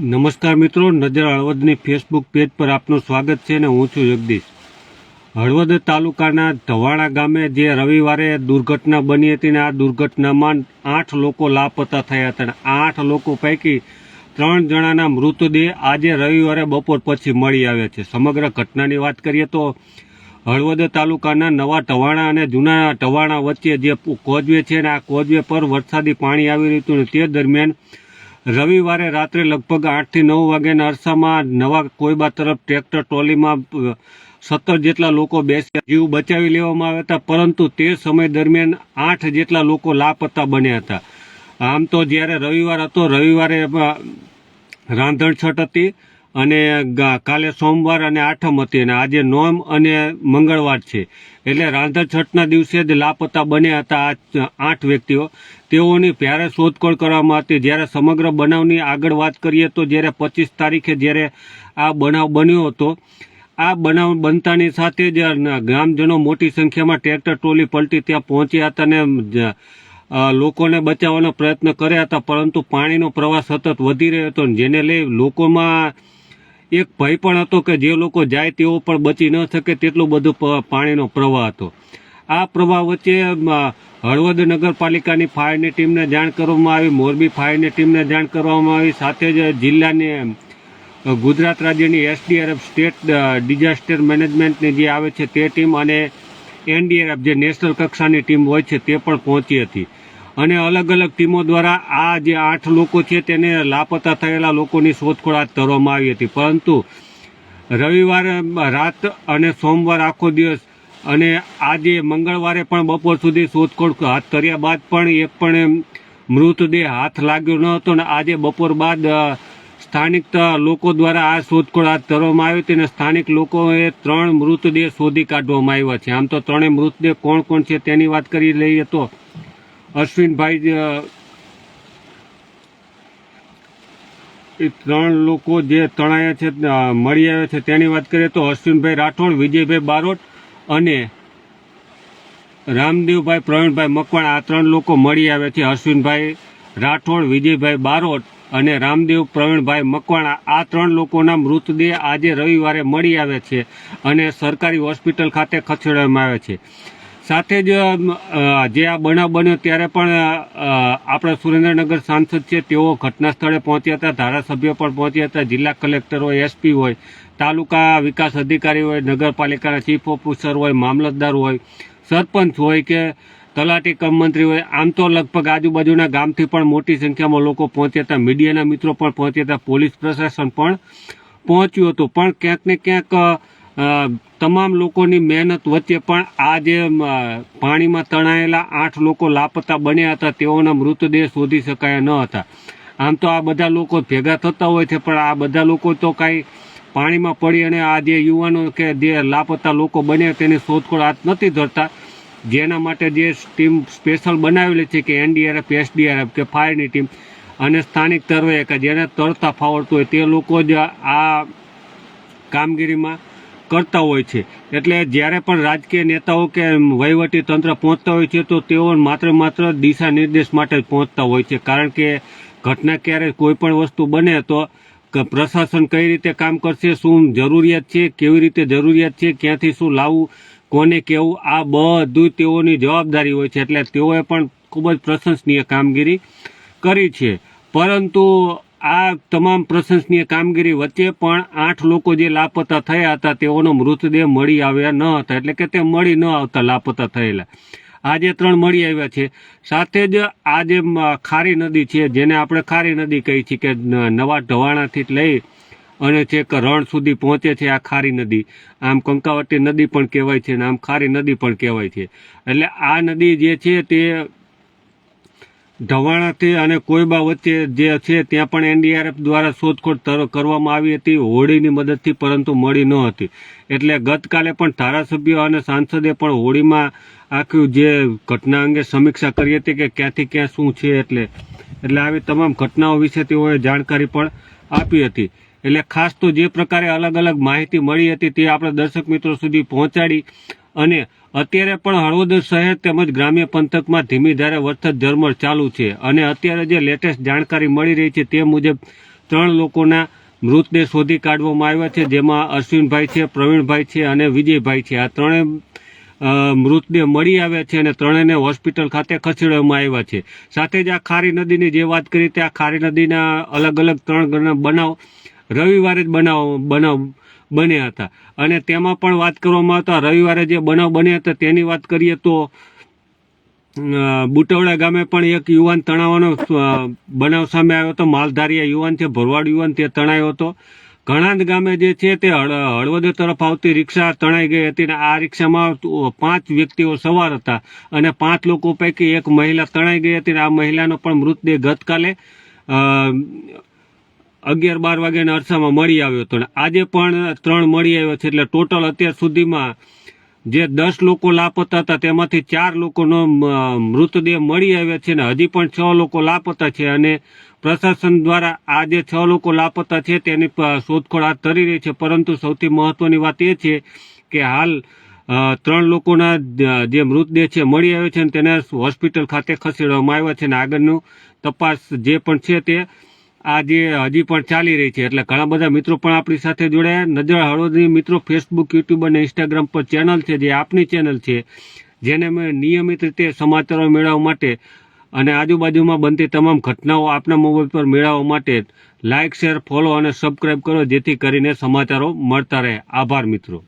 નમસ્કાર મિત્રો, નજર હળવદની ફેસબુક પેજ પર આપનું સ્વાગત છે અને હું છું જગદીશ. હળવદ તાલુકાના ધવાણા ગામે જે રવિવારે દુર્ઘટના બની હતી ને આ દુર્ઘટનામાં આઠ લોકો લાપતા થયા હતા આઠ લોકો પૈકી ત્રણ જણાના મૃતદેહ આજે રવિવારે બપોર પછી મળી આવ્યા છે. સમગ્ર ઘટનાની વાત કરીએ તો હળવદ તાલુકાના નવા ટવાણા અને જૂના ટવાણા વચ્ચે જે કોઝવે છે ને આ કોઝવે પર વરસાદી પાણી આવી રહ્યું હતું તે દરમિયાન રવિવારે રાત્રે લગભગ આઠથી નવ વાગ્યાના અરસામાં નવા કોઈબા તરફ ટ્રેક્ટર ટ્રોલીમાં સત્તર જેટલા લોકો બેસી જીવ બચાવી લેવામાં આવ્યા હતા, પરંતુ તે સમય દરમિયાન આઠ જેટલા લોકો લાપતા બન્યા હતા. આમ તો જ્યારે રવિવાર હતો, રવિવારે રાંધણછટ હતી. અને કાલે સોમવાર અને આઠમ હતી અને આજે નોમ અને મંગળવાર છે. એટલે રાંધણ છઠના દિવસે જ લાપતા બન્યા હતા આઠ વ્યક્તિઓ. તેઓની ત્યારે શોધખોળ કરવામાં હતી. જ્યારે સમગ્ર બનાવની આગળ વાત કરીએ તો જ્યારે પચીસ તારીખે જ્યારે આ બનાવ બન્યો હતો, આ બનાવ બનતાની સાથે જ ગ્રામજનો મોટી સંખ્યામાં ટ્રેક્ટર ટ્રોલી પલટી ત્યાં પહોંચ્યા હતા અને લોકોને બચાવવાનો પ્રયત્ન કર્યા હતા. પરંતુ પાણીનો પ્રવાહ સતત વધી રહ્યો હતો જેને લઈ લોકોમાં એક ભય પણ હતો કે જે લોકો જાય તેઓ પણ બચી ન શકે તેટલો બધો પાણીનો પ્રવાહ હતો. આ પ્રવાહ વચ્ચે હળવદ નગરપાલિકાની ફાયરની ટીમને જાણ કરવામાં આવી, મોરબી ફાયરની ટીમને જાણ કરવામાં આવી, સાથે જ જિલ્લાની ગુજરાત રાજ્યની એસડીઆરએફ સ્ટેટ ડિઝાસ્ટર મેનેજમેન્ટની જે આવે છે તે ટીમ અને એનડીઆરએફ જે નેશનલ કક્ષાની ટીમ હોય છે તે પણ પહોંચી હતી. અને અલગ અલગ ટીમો દ્વારા આ જે આઠ લોકો છે તેને લાપતા થયેલા લોકોની શોધખોળ હાથ ધરવામાં આવી હતી. પરંતુ રવિવારે રાત અને સોમવાર આખો દિવસ અને આજે મંગળવારે પણ બપોર સુધી શોધખોળ હાથ કર્યા બાદ પણ એક પણ મૃતદેહ હાથ લાગ્યો ન હતો અને આજે બપોર બાદ સ્થાનિક લોકો દ્વારા આ શોધખોળ હાથ ધરવામાં આવી હતી અને સ્થાનિક લોકોએ ત્રણ મૃતદેહ શોધી કાઢવામાં આવ્યા છે. આમ તો ત્રણેય મૃતદેહ કોણ કોણ છે તેની વાત કરી લઈએ તો અશ્વિનભાઈ એ ત્રણ લોકો જે તણાયા છે મળી આવ્યા છે તેની વાત કરીએ તો અશ્વિનભાઈ રાઠોડ, વિજયભાઈ બારોટ અને રામદેવભાઈ પ્રવીણભાઈ મકવાણ આ ત્રણ લોકો મળી આવ્યા છે. અશ્વિનભાઈ રાઠોડ, વિજયભાઈ બારોટ અને રામદેવ પ્રવીણભાઈ મકવાણા આ ત્રણ લોકોના મૃતદેહ આજે રવિવારે મળી આવ્યા છે અને સરકારી હોસ્પિટલ ખાતે ખસેડવામાં આવ્યા છે. સાથે જ જે આ બનાવ બન્યો ત્યારે પણ આપણા સુરેન્દ્રનગર સાંસદ છે, તેઓ ઘટના સ્થળે પહોંચ્યા હતા, ધારાસભ્યો પણ પહોંચ્યા હતા, જિલ્લા કલેક્ટર હોય એસપી હોય, તાલુકા વિકાસ અધિકારી હોય, નગરપાલિકાના ચીફ ઓફિસર હોય, મામલતદાર હોય, સરપંચ હોય કે તલાટી કમ મંત્રી હોય, આમ તો લગભગ આજુબાજુના ગામથી પણ મોટી સંખ્યામાં લોકો પહોંચ્યા હતા. મીડિયાના મિત્રો પણ પહોંચ્યા હતા. પોલીસ પ્રશાસન પણ પહોંચ્યું હતું. પણ ક્યાંક ને ક્યાંક તમામ લોકોની મહેનત વચ્ચે પણ આ જે પાણીમાં તણાયેલા આઠ લોકો લાપતા બન્યા હતા, તેઓના મૃતદેહ શોધી શકાયા ન હતા. આમ તો આ બધા લોકો ભેગા થતા હોય છે, પણ આ બધા લોકો તો કાંઈ પાણીમાં પડી અને આ જે યુવાનો કે જે લાપતા લોકો બન્યા તેની શોધખોળ હાથ નથી ધરતા. જેના માટે જે ટીમ સ્પેશિયલ બનાવેલી છે કે એનડીઆરએફ, એસડીઆરએફ કે ફાયરની ટીમ અને સ્થાનિક તરવૈયા કે જેને તરતા ફાવડતું હોય, તે લોકો જ આ કામગીરીમાં કરતા હોય છે. એટલે જ્યારે પણ રાજકીય નેતાઓ કે વહીવટી તંત્ર પહોંચતા હોય છે, તો તેઓ માત્ર માત્ર દિશા નિર્દેશ માટે જ પહોંચતા હોય છે. કારણ કે ઘટના ક્યારે કોઈ પણ વસ્તુ બને તો પ્રશાસન કઈ રીતે કામ કરશે, શું જરૂરિયાત છે, કેવી રીતે જરૂરિયાત છે, ક્યાંથી શું લાવવું, કોને કેવું, આ બધું તેઓની જવાબદારી હોય છે. એટલે તેઓએ પણ ખૂબ જ પ્રશંસનીય કામગીરી કરી છે. પરંતુ આ તમામ પ્રશંસનીય કામગીરી વચ્ચે પણ આઠ લોકો જે લાપતા થયા હતા, તેઓનો મૃતદેહ મળી આવ્યા ન હતા. એટલે કે તે મળી ન આવતા લાપતા થયેલા. આજે ત્રણ મળી આવ્યા છે. સાથે જ આ જે ખારી નદી છે, જેને આપણે ખારી નદી કહી છીએ કે નવા ઢવાણાથી લઈ અને છેક રણ સુધી પહોંચે છે આ ખારી નદી. આમ કંકાવટી નદી પણ કહેવાય છે અને આમ ખારી નદી પણ કહેવાય છે. એટલે આ નદી જે છે તે ઢવાણાથી અને કોઈબા વચ્ચે જે છે ત્યાં પણ એનડીઆરએફ દ્વારા શોધખોળ કરવામાં આવી હતી હોડીની મદદથી પરંતુ મળી ન હતી. એટલે ગતકાલે પણ ધારાસભ્યો અને સાંસદે પણ હોળીમાં આખી જે ઘટના અંગે સમીક્ષા કરી હતી કે ક્યાંથી ક્યાં શું છે એટલે એટલે આવી તમામ ઘટનાઓ વિશે તેઓએ જાણકારી પણ આપી હતી. એટલે ખાસ તો જે પ્રકારે અલગ અલગ માહિતી મળી હતી તે આપણે દર્શક મિત્રો સુધી પહોંચાડી અને અત્યારે પણ હળવદ શહેર તેમજ ગ્રામ્ય પંથકમાં ધીમી ધારે વરસાદ ઝરમર ચાલુ છે અને અત્યારે જે લેટેસ્ટ જાણકારી મળી રહી છે તે મુજબ ત્રણ લોકોના મૃતદેહ શોધી કાઢવામાં આવ્યા છે, જેમાં અશ્વિનભાઈ છે, પ્રવીણભાઈ છે અને વિજયભાઈ છે. આ ત્રણેય મૃતદેહ મળી આવ્યા છે અને ત્રણેયને હોસ્પિટલ ખાતે ખસેડવામાં આવ્યા છે. સાથે જ આ ખારી નદીની જે વાત કરી, તે આ ખારી નદીના અલગ અલગ ત્રણ બનાવ રવિવારે જ બનાવ બનાવ બન્યા હતા. અને તેમાં પણ વાત કરવામાં આવતા રવિવારે જે બનાવ બન્યા હતા તેની વાત કરીએ તો બુટવડા ગામે પણ એક યુવાન તણાવનો બનાવ સામે આવ્યો હતો. માલધારીયા યુવાન છે, ભરવાડ યુવાન, તે તણાયો હતો. ઘણાંદ ગામે જે છે તે હળ- હળવદ તરફ આવતી રિક્ષા તણાઈ ગઈ હતી અને આ રિક્ષામાં પાંચ વ્યક્તિઓ સવાર હતા અને પાંચ લોકો પૈકી એક મહિલા તણાઈ ગઈ હતી અને આ મહિલાનો પણ મૃતદેહ ગતકાલે અગિયાર બાર વાગ્યાના અરસામાં મળી આવ્યો હતો. અને આજે પણ ત્રણ મળી આવ્યો છે. એટલે ટોટલ અત્યાર સુધીમાં જે દસ લોકો લાપતા હતા, તેમાંથી ચાર લોકોનો મૃતદેહ મળી આવ્યા છે અને હજી પણ છ લોકો લાપતા છે. અને પ્રશાસન દ્વારા આ જે છ લોકો લાપતા છે, તેની શોધખોળ હાથ ધરી રહી છે. પરંતુ સૌથી મહત્વની વાત એ છે કે હાલ ત્રણ લોકોના જે મૃતદેહ છે, મળી આવ્યો છે અને તેને હોસ્પિટલ ખાતે ખસેડવામાં આવ્યા છે. અને આગળનું તપાસ જે પણ છે તે આ જે હજી પણ ચાલી રહી છે, એટલે ઘણા બધા મિત્રો પણ આપણી સાથે જોડાયા નજર હળવદની મિત્રો ફેસબુક યુટ્યુબ અને ઇન્સ્ટાગ્રામ પર ચેનલ છે, જે આપની ચેનલ છે, જેને મેં નિયમિત રીતે સમાચારો મેળવવા માટે અને આજુબાજુમાં બનતી તમામ ઘટનાઓ આપના મોબાઈલ પર મેળવવા માટે લાઇક શેર ફોલો અને સબસ્ક્રાઈબ કરો, જેથી કરીને સમાચારો મળતા રહે. આભાર, મિત્રો.